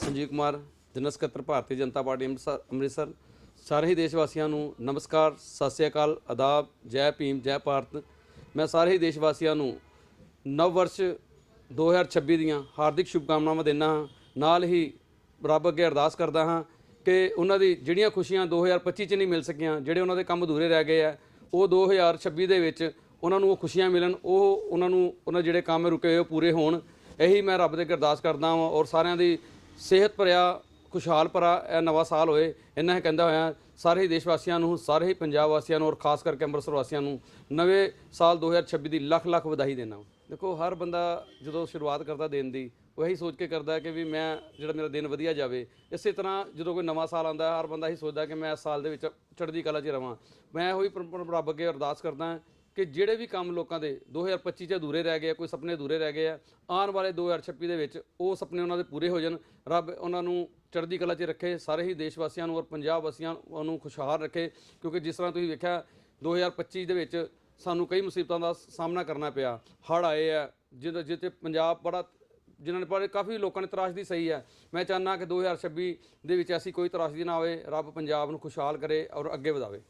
Sanjeev Kumar general ਸਕੱਤਰ Bharatiya Janata party Amritsar Amritsar. ਸਾਰੇ ਹੀ ਦੇਸ਼ ਵਾਸੀਆਂ ਨੂੰ ਨਮਸਕਾਰ, ਸਤਿ ਸ੍ਰੀ ਅਕਾਲ ਆਦਾਬ ਜੈ ਭੀਮ, ਜੈ ਭਾਰਤ। ਮੈਂ ਸਾਰੇ ਹੀ ਦੇਸ਼ ਵਾਸੀਆਂ ਨੂੰ ਨਵ ਵਰਸ਼ 2026 ਦੀਆਂ ਹਾਰਦਿਕ ਸ਼ੁਭਕਾਮਨਾਵਾਂ ਦਿੰਦਾ ਹਾਂ। ਨਾਲ ਹੀ ਰੱਬ ਅੱਗੇ ਅਰਦਾਸ ਕਰਦਾ ਹਾਂ ਕਿ ਉਹਨਾਂ ਦੀ ਜਿਹੜੀਆਂ ਖੁਸ਼ੀਆਂ 2025 ਚ ਨਹੀਂ ਮਿਲ ਸਕੀਆਂ, ਜਿਹੜੇ ਉਹਨਾਂ ਦੇ ਕੰਮ ਅਧੂਰੇ ਰਹਿ ਗਏ ਆ, ਉਹ 2026 ਦੇ ਵਿੱਚ ਉਹਨਾਂ ਨੂੰ ਉਹ ਖੁਸ਼ੀਆਂ ਮਿਲਣ, ਉਹ ਉਹਨਾਂ ਨੂੰ, ਉਹਨਾਂ ਜਿਹੜੇ ਕੰਮ ਰੁਕੇ ਹੋਏ ਉਹ ਪੂਰੇ ਹੋਣ। ਇਹੀ ਮੈਂ ਰੱਬ ਦੇ ਅੱਗੇ ਅਰਦਾਸ ਕਰਦਾ ਹਾਂ ਔਰ ਸਾਰਿਆਂ ਦੀ ਸਿਹਤ ਭਰਿਆ, ਖੁਸ਼ਹਾਲ ਭਰਾ ਇਹ ਨਵਾਂ ਸਾਲ ਹੋਏ ਇਹਨਾਂ ਹੀ ਕਹਿੰਦਾ ਹੋਇਆ, ਸਾਰੇ ਹੀ ਦੇਸ਼ ਵਾਸੀਆਂ ਨੂੰ, ਸਾਰੇ ਹੀ ਪੰਜਾਬ ਵਾਸੀਆਂ ਨੂੰ ਔਰ ਖਾਸ ਕਰਕੇ ਅੰਮ੍ਰਿਤਸਰ ਵਾਸੀਆਂ ਨੂੰ, ਨਵੇਂ ਸਾਲ 2026 ਦੀ ਲੱਖ ਲੱਖ ਵਧਾਈ ਦੇਣਾ ਦੇਖੋ, ਹਰ ਬੰਦਾ ਜਦੋਂ ਸ਼ੁਰੂਆਤ ਕਰਦਾ ਦਿਨ ਦੀ, ਉਹ ਇਹੀ ਸੋਚ ਕੇ ਕਰਦਾ ਕਿ ਵੀ ਮੈਂ ਜਿਹੜਾ ਮੇਰਾ ਦਿਨ ਵਧੀਆ ਜਾਵੇ। ਇਸੇ ਤਰ੍ਹਾਂ ਜਦੋਂ ਕੋਈ ਨਵਾਂ ਸਾਲ ਆਉਂਦਾ ਹਰ ਬੰਦਾ ਇਹੀ ਸੋਚਦਾ ਕਿ ਮੈਂ ਇਸ ਸਾਲ ਦੇ ਵਿੱਚ ਚੜ੍ਹਦੀ ਕਲਾ 'ਚ ਰਵਾਂ। ਮੈਂ ਉਹੀ ਪ੍ਰ- ਪ੍ਰ- ਅੱਗੇ ਅਰਦਾਸ ਕਰਦਾ ਕਿ ਜਿਹੜੇ ਵੀ ਕੰਮ ਲੋਕਾਂ ਦੇ 2025 ਚ ਅਧੂਰੇ ਰਹਿ ਗਏ ਆ, ਕੋਈ ਸੁਪਨੇ ਅਧੂਰੇ ਰਹਿ ਗਏ ਆ ਆਉਣ ਵਾਲੇ 2026 ਦੇ ਵਿੱਚ ਉਹ ਸੁਪਨੇ ਉਹਨਾਂ ਦੇ ਪੂਰੇ ਹੋ ਜਾਣ। ਰੱਬ ਉਹਨਾਂ ਨੂੰ ਚੜ੍ਹਦੀ ਕਲਾ 'ਚ ਰੱਖੇ ਸਾਰੇ ਹੀ ਦੇਸ਼ ਵਾਸੀਆਂ ਨੂੰ ਔਰ ਪੰਜਾਬ ਵਾਸੀਆਂ ਨੂੰ ਖੁਸ਼ਹਾਲ ਰੱਖੇ ਕਿਉਂਕਿ ਜਿਸ ਤਰ੍ਹਾਂ ਤੁਸੀਂ ਵੇਖਿਆ 2025 ਦੇ ਵਿੱਚ ਸਾਨੂੰ ਕਈ ਮੁਸੀਬਤਾਂ ਦਾ ਸਾਹਮਣਾ ਕਰਨਾ ਪਿਆ। ਹੜ੍ਹ ਆਏ ਆ ਜਿਹਦੇ ਜਿੱਤੇ ਪੰਜਾਬ ਬੜਾ ਜਿਨ੍ਹਾਂ ਨੇ ਪਰ ਕਾਫੀ ਲੋਕਾਂ ਨੇ ਤਰਾਸ਼ਦੀ ਸਹੀ ਹੈ ਮੈਂ ਚਾਹੁੰਦਾ ਕਿ 2026 ਦੇ ਵਿੱਚ ਐਸੀ ਕੋਈ ਤਰਾਸ਼ਦੀ ਨਾ ਹੋਵੇ ਰੱਬ ਪੰਜਾਬ ਨੂੰ ਖੁਸ਼ਹਾਲ ਕਰੇ ਔਰ ਅੱਗੇ ਵਧਾਵੇ।